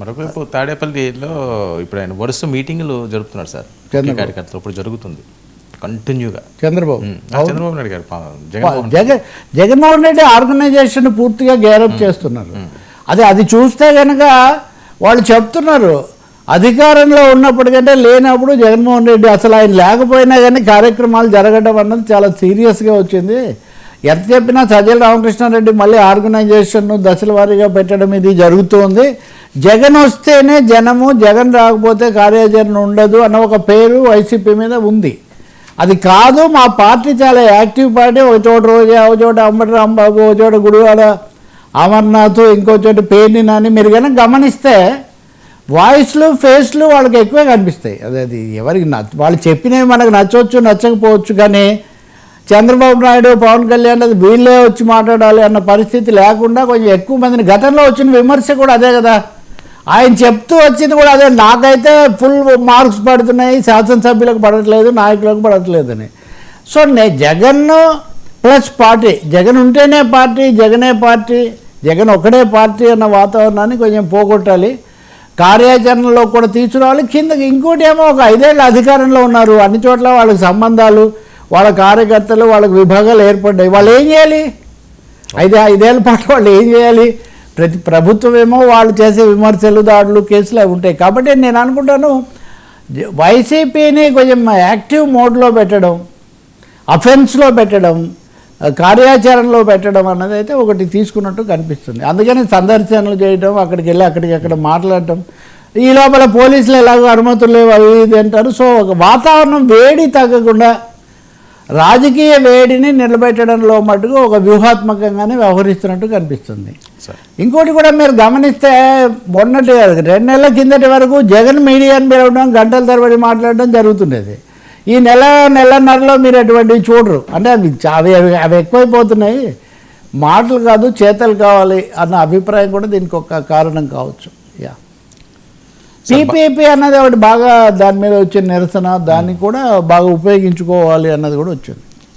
మరొకవైపు తాడేపల్లిలో ఇప్పుడు ఆయన వరుస మీటింగులు జరుపుతున్నారు సార్ కార్యకర్తలు. ఇప్పుడు జరుగుతుంది. కంటిన్యూగా. చంద్రబాబు. చంద్రబాబు నాయుడు గారు జగన్ జగన్మోహన్ రెడ్డి ఆర్గనైజేషన్ పూర్తిగా గేరప్ చేస్తున్నారు. అది అది చూస్తే కనుక వాళ్ళు చెప్తున్నారు అధికారంలో ఉన్నప్పటికంటే లేనప్పుడు జగన్మోహన్ రెడ్డి అసలు ఆయన లేకపోయినా కానీ కార్యక్రమాలు జరగడం అన్నది చాలా సీరియస్గా వచ్చింది. ఎంత చెప్పినా సజ్జల రామకృష్ణారెడ్డి మళ్ళీ ఆర్గనైజేషన్ దశల వారీగా పెట్టడం ఇది జరుగుతోంది జగన్ వస్తేనే జనము జగన్ రాకపోతే కార్యాచరణ ఉండదు అన్న ఒక పేరు వైసీపీ మీద ఉంది. అది కాదు మా పార్టీ చాలా యాక్టివ్ పార్టీ. ఒక చోట రోజా ఒక చోట అంబటి రాంబాబు ఒక చోట గుడివాడ అమర్నాథ్ ఇంకో చోట పేర్ని నాని. మీరు కనుక గమనిస్తే వాయిస్లు ఫేస్లు వాళ్ళకి ఎక్కువే కనిపిస్తాయి. అదే అది ఎవరికి నచ్చ వాళ్ళు చెప్పినవి మనకు నచ్చవచ్చు నచ్చకపోవచ్చు కానీ చంద్రబాబు నాయుడు పవన్ కళ్యాణ్ అది వీళ్ళే వచ్చి మాట్లాడాలి అన్న పరిస్థితి లేకుండా కొంచెం ఎక్కువ మందిని గతంలో వచ్చిన విమర్శ కూడా అదే కదా. ఆయన చెప్తూ వచ్చింది కూడా అదే నాకైతే ఫుల్ మార్క్స్ పడుతున్నాయి శాసనసభ్యులకు పడట్లేదు నాయకులకు పడట్లేదు అని సో నే జగన్ ప్లస్ పార్టీ జగన్ ఉంటేనే పార్టీ జగనే పార్టీ జగన్ ఒకడే పార్టీ అన్న వాతావరణాన్ని కొంచెం పోగొట్టాలి. కార్యాచరణలో కూడా తీసుకురావాలి. కింద ఇంకోటి ఏమో ఒక ఐదేళ్ళ అధికారంలో ఉన్నారు. అన్ని చోట్ల వాళ్ళకి సంబంధాలు వాళ్ళ కార్యకర్తలు వాళ్ళకి విభాగాలు ఏర్పడ్డాయి. వాళ్ళు ఏం చేయాలి? ఐదే ఐదేళ్ళ పాటు వాళ్ళు ఏం చేయాలి? ప్రతి ప్రభుత్వం ఏమో వాళ్ళు చేసే విమర్శలు దాడులు కేసులు అవి ఉంటాయి. కాబట్టి నేను అనుకుంటాను వైసీపీని కొంచెం యాక్టివ్ మోడ్లో పెట్టడం అఫెన్స్లో పెట్టడం కార్యాచరణలో పెట్టడం అన్నది అయితే ఒకటి తీసుకున్నట్టు కనిపిస్తుంది. అందుకని సందర్శనలు చేయడం అక్కడికి వెళ్ళి అక్కడికి అక్కడ మాట్లాడటం ఈ లోపల పోలీసులు ఎలాగో అనుమతులు లేవు అవి ఇది అంటారు. సో ఒక వాతావరణం వేడి తగ్గకుండా రాజకీయ వేడిని నిలబెట్టడంలో మటుకు ఒక వ్యూహాత్మకంగానే వ్యవహరిస్తున్నట్టు కనిపిస్తుంది. ఇంకోటి కూడా మీరు గమనిస్తే మొన్నటి రెండు నెలల కిందటి వరకు జగన్ మీడియాని పిలవడం గంటల తరబడి మాట్లాడడం జరుగుతుండేది ఈ నెల నెలన్నరలో మీరు అటువంటివి చూడరు. అంటే అవి అవి అవి ఎక్కువైపోతున్నాయి. మాటలు కాదు చేతలు కావాలి అన్న అభిప్రాయం కూడా దీనికి ఒక కారణం కావచ్చు. యా టీపీపీ అన్నది ఒకటి బాగా దాని మీద వచ్చిన నిరసన దాన్ని కూడా బాగా ఉపయోగించుకోవాలి అన్నది కూడా వచ్చింది.